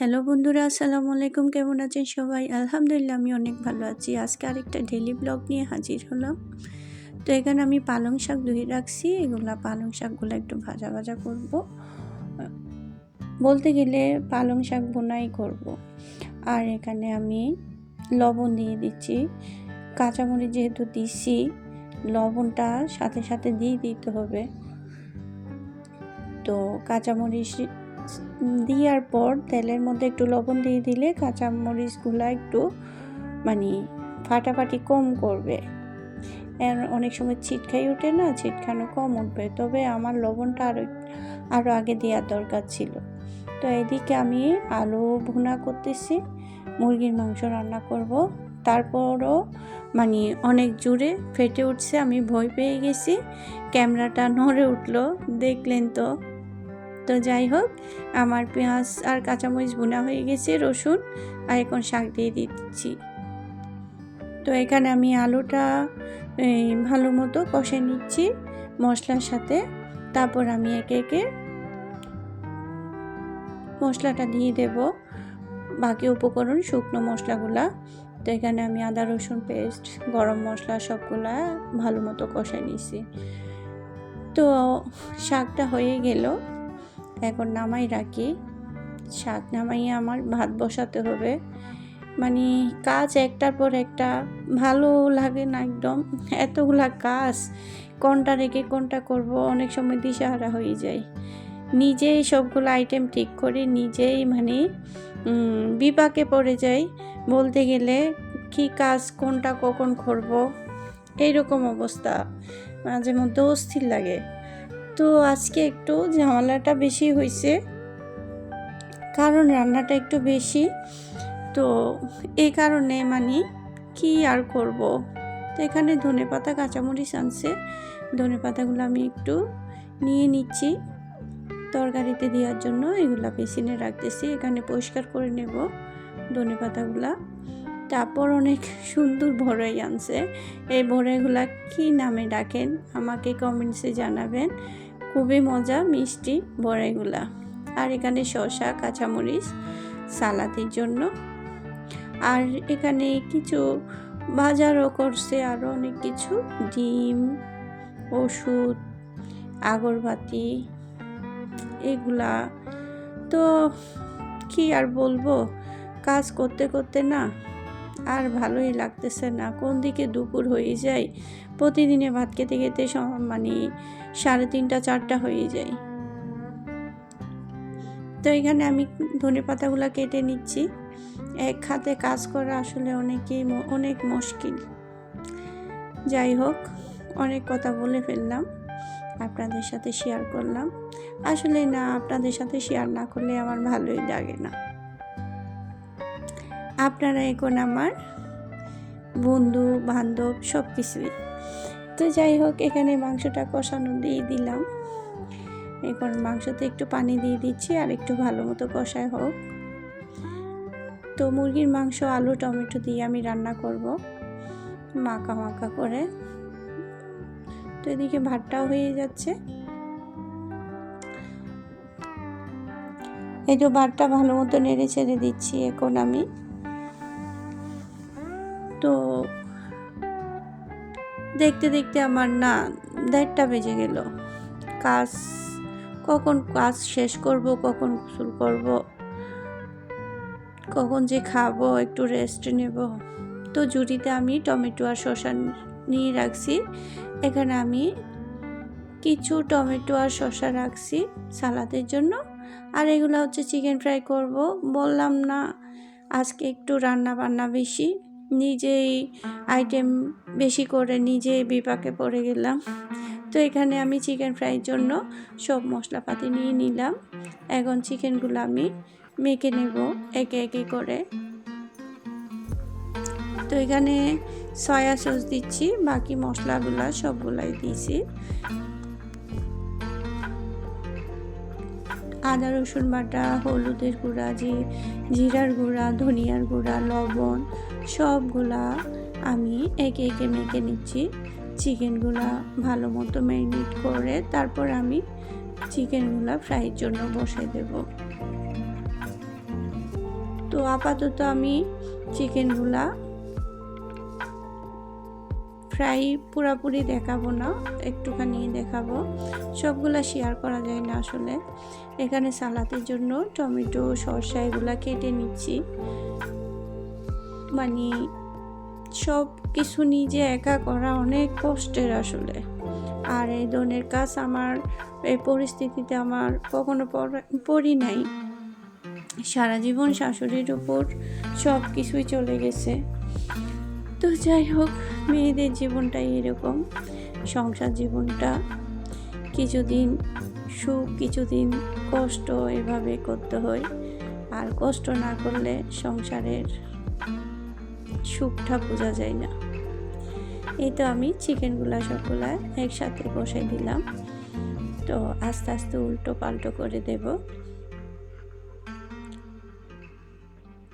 Hello বন্ধুরা, আসসালামু আলাইকুম। কেমন আছেন সবাই? আলহামদুলিল্লাহ, আমি অনেক ভালো আছি। আজকে আরেকটা ডেলি ব্লগ নিয়ে হাজির হলাম। তো এখানে আমি পালং শাক ধুয়ে রাখছি। এগুলা পালং শাকগুলো একটু ভাজা ভাজা করব। বলতে গেলে পালং শাক বোনাই করব। আর এখানে আমি লবণ দিয়ে দিচ্ছি। কাঁচামরিচ যেহেতু দিচ্ছি লবণটা সাথে সাথে দিয়ে দিতে হবে। তো কাঁচামরিচ দেওয়ার পর তেলের মধ্যে একটু লবণ দিয়ে দিলে কাঁচামরিচগুলো একটু মানে ফাটাফাটি কম করবে। অনেক সময় ছিটকাই ওঠে না, ছিটকানো কম উঠবে। তবে আমার লবণটা আরও আরও আগে দেওয়ার দরকার ছিল। তো এদিকে আমি আলু ভুনা করতেছি, মুরগির মাংস রান্না করব। তারপরও মানে অনেক জোরে ফেটে উঠছে, আমি ভয় পেয়ে গেছি। ক্যামেরাটা নড়ে উঠল, দেখলেন তো। তো যাই হোক, আমার পেঁয়াজ আর কাঁচামরিচ বোনা হয়ে গেছে, রসুন আর এখন শাক দিয়ে দিচ্ছি। তো এখানে আমি আলুটা ভালো মতো কষে নিচ্ছি মশলার সাথে। তারপর আমি একে একে মশলাটা দিয়ে দেব। বাকি উপকরণ শুকনো মশলাগুলা। তো এখানে আমি আদা, রসুন, পেস্ট, গরম মশলা সবগুলা ভালো মতো কষে নিছি। তো শাকটা হয়ে গেল। এখন নামাই রাখি শাক নামাইয়ে আমার ভাত বসাতে হবে। মানে কাজ একটার পর একটা ভালো লাগে না একদম, এতগুলা কাজ, কোনটা রেখে কোনটা করব, অনেক সময় দিশাহারা হয়ে যায় নিজেই সবগুলো আইটেম ঠিক করে নিজেই মানে বিপাকে পড়ে যাই। বলতে গেলে কি কাজ কোনটা কখন করব, এইরকম অবস্থা। মাঝে মধ্যে অস্থির লাগে। তো আজকে একটু ঝামেলাটা বেশি হয়েছে কারণ রান্নাটা একটু বেশি। তো এই কারণে মানে কি আর করব? তো এখানে ধনে পাতা, কাঁচামরিচ আনছে। ধনে পাতাগুলো আমি একটু নিয়ে নিচ্ছি তরকারিতে দেওয়ার জন্য। এগুলা বেসিনে রাখতেছি, এখানে পরিষ্কার করে নেব ধনে পাতাগুলা। তারপর অনেক সুন্দর ভরাই আনছে। এই ভরাইগুলা কি নামে ডাকেন? আমাকে কমেন্টসে জানাবেন। খুবই মজা, মিষ্টি, বড়াইগুলা। আর এখানে শসা, কাঁচামরিচ, সালাদের জন্য। আর এখানে কিছু বাজারও করছে আরও অনেক কিছু। ডিম, ওষুধ, আগরবাতি, এগুলা। তো কি আর বলব? কাজ করতে করতে না আর ভালোই লাগতেছে না। কোন দিকে দুপুর হয়ে যায়? প্রতিদিনে ভাত খেতে খেতে মানে সাড়ে তিনটা, চারটা হয়ে যায়। তো এখানে আমি ধনে পাতাগুলো কেটে নিচ্ছি। এক হাতে কাজ করা আসলে অনেকেই অনেক মুশকিল। যাই হোক, অনেক কথা বলে ফেললাম। আপনাদের সাথে শেয়ার করলাম। আসলে না, আপনাদের সাথে শেয়ার না করলে আমার ভালোই লাগে না। আপনারা এখন আমার বন্ধু, বান্ধব সব কিছুই। তো যাই হোক, এখানে মাংসটা কষানো দিয়ে দিলাম। এখন মাংসতে একটু পানি দিয়ে দিচ্ছি আর একটু ভালো মতো কষায় হোক। তো মুরগির মাংস, আলু, টমেটো দিয়ে আমি রান্না করব। মাখা মাখা করে। তো এদিকে ভাতটাও হয়ে যাচ্ছে। এই যে ভাতটা ভালো মতো নেড়ে ছেড়ে দিচ্ছি এখন আমি। দেখতে দেখতে আমার না দেড়টা বেজে গেল। কাজ, কখন কাজ শেষ করব, কখন গোসল করব, কখন যে খাব, একটু রেস্ট নেব। তো জুড়িতে আমি টমেটো আর শসা নিয়ে রাখছি। এখানে আমি কিছু টমেটো আর শসা রাখছি সালাদের জন্য। আর এগুলো হচ্ছে চিকেন ফ্রাই করব। বললাম না, আজকে একটু রান্না বান্না বেশি। নিজেই আইটেম বেশি করে নিজে বিপাকে পড়ে গেলাম। তো এখানে আমি চিকেন ফ্রাইয়ের জন্য সব মশলাপাতি নিয়ে নিলাম। এখন চিকেনগুলো আমি মেখে নেব একে একে করে। তো এখানে সয়া সস দিচ্ছি, বাকি মশলাগুলো সবগুলাই দিয়েছি। আদা, রসুন বাটা, হলুদের গুঁড়া, জি, জিরার গুঁড়া, ধনিয়ার গুঁড়া, লবণ, সবগুলা আমি একে একে মেখে নিচ্ছি। চিকেনগুলা ভালো মতো ম্যারিনেট করে তারপর আমি চিকেনগুলা ফ্রাইয়ের জন্য বসাই দেব। তো আপাতত আমি চিকেনগুলা ফ্রাই পুরাপুরি দেখাবো না, একটুখানি দেখাবো। সবগুলা শেয়ার করা যায় না আসলে। এখানে সালাদের জন্য টমেটো, সরষা এগুলা কেটে নিচ্ছি। মানে সব কিছু নিজে একা করা অনেক কষ্টের আসলে। আর এই ধরনের কাজ আমার, এই পরিস্থিতিতে আমার কখনো পড়ি নাই। সারা জীবন শাশুড়ির উপর সব কিছুই চলে গেছে। তো যাই হোক, মেয়েদের জীবনটাই এরকম। সংসার জীবনটা কিছুদিন সুখ কিছুদিন কষ্ট এভাবে করতে হয়। আর কষ্ট না করলে সংসারের সুখটা বোঝা যায় না। এই তো আমি চিকেনগুলা সবগুলা একসাথে বসাই দিলাম। তো আস্তে আস্তে উল্টো পাল্টো করে দেব।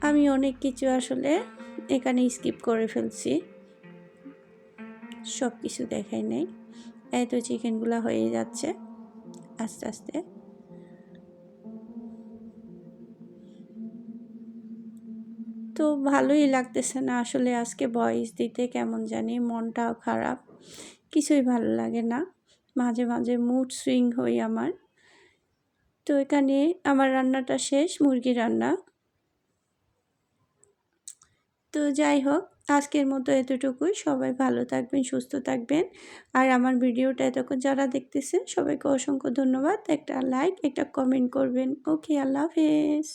আমি অনেক কিছু আসলে এখানে স্কিপ করে ফেলছি। সব কিছু দেখাই নেই। এই তো চিকেনগুলো হয়ে যাচ্ছে। আস্তে আস্তে। তো ভালোই লাগতেছে না আসলে আজকে ভয়েস দিতে, কেমন জানি মনটাও খারাপ, কিছুই ভালো লাগে না। মাঝে মাঝে মুড সুইং হই আমার। তো এখানে আমার রান্নাটা শেষ মুরগি রান্না। তো যাই হোক, আজকের মতো এতটুকুই। সবাই ভালো থাকবেন, সুস্থ থাকবেন। আর আমার ভিডিওটা এতক্ষণ যারা দেখতেছেন, সবাইকে অসংখ্য ধন্যবাদ। একটা লাইক, একটা কমেন্ট করবেন। ওকে, আল্লাহ হাফেজ।